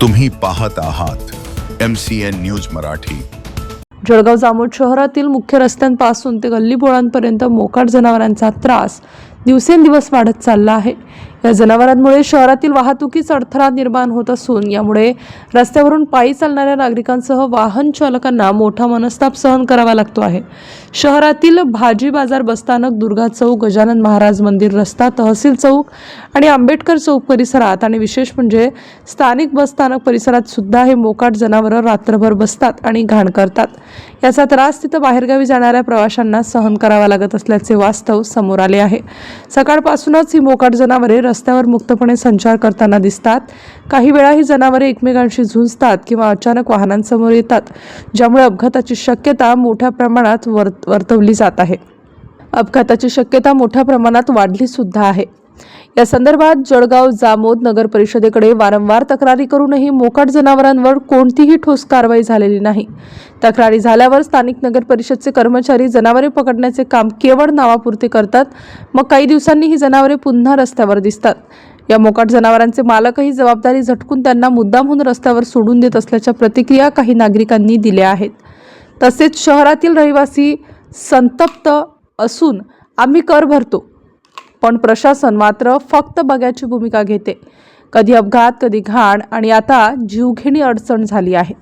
तुम्ही पाहत आहात M C N news Marathi. Jalgaon Jamod शहरातील मुख्य रस्त्यांपासून ते गल्लीबोळांपर्यंत मोकाट जनावरांचा त्रास दिवसेंदिवस वाढत चालला आहे. या जनावरांमुळे शहरातील वाहतुकीच अडथळा निर्माण होत असून यामुळे रस्त्यावरून पायी चालणाऱ्या नागरिकांसह वाहन चालकांना मोठा मनस्ताप सहन करावा लागतो आहे. शहरातील भाजी बाजार बसस्थानक दुर्गा चौक गजानन महाराज मंदिर रस्ता तहसील चौक आणि आंबेडकर चौक परिसरात आणि विशेष म्हणजे स्थानिक बसस्थानक परिसरात सुद्धा हे मोकाट जनावरं रात्रभर बसतात आणि घाण करतात. याचा त्रास तिथं बाहेरगावी जाणाऱ्या प्रवाशांना सहन करावा लागत असल्याचे वास्तव समोर आले आहे. सकाळपासूनच ही मोकाट जनावरे रस्त्यावर मुक्तपणे संचार करताना दिसतात. काही वेळा ही जनावरे एकमेकांशी झुंजतात किंवा अचानक वाहनांसमोर येतात ज्यामुळे अपघाताची शक्यता मोठ्या प्रमाणात वर्त वर्तवली जात आहे. अपघाताची शक्यता मोठ्या प्रमाणात वाढली सुद्धा आहे. या संदर्भात जळगाव जामोद नगर परिषदेकडे वारंवार तक्रारी करूनही मोकाट जनावरांवर कोणतीही ठोस कारवाई झालेली नाही. तक्रारी झाल्यावर स्थानिक नगर परिषदचे कर्मचारी जनावरे पकडण्याचे काम केवळ नावापुरते करतात मग काही दिवसांनी ही जनावरे पुन्हा रस्त्यावर दिसतात. या मोकाट जनावरांचे मालकही जबाबदारी झटकून त्यांना मुद्दामहून रस्त्यावर सोडून देत असल्याच्या प्रतिक्रिया काही नागरिकांनी दिल्या आहेत. तसेच शहरातील रहिवासी संतप्त असून आम्ही कर भरतो. पण प्रशासन मात्र फक्त बघ्याची भूमिका घेते. कधी अपघात कधी घाण आणि आता जीवघेणी अडचण झाली आहे.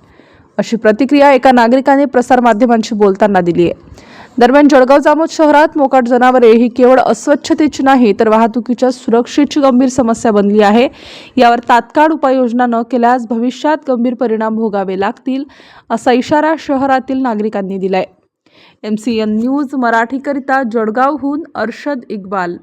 अशी प्रतिक्रिया एका नागरिकाने प्रसारमाध्यमांशी बोलताना दिली आहे दरम्यान जळगाव जामोद शहरात मोकाट जनावरे ही केवळ अस्वच्छतेची नाही तर वाहतुकीच्या सुरक्षेची गंभीर समस्या बनली आहे. यावर तात्काळ उपाययोजना न केल्यास भविष्यात गंभीर परिणाम भोगावे लागतील असा इशारा शहरातील नागरिकांनी दिलाय. एम सी एन न्यूज मराठीकरिता जळगावहून अर्शद इक्बाल.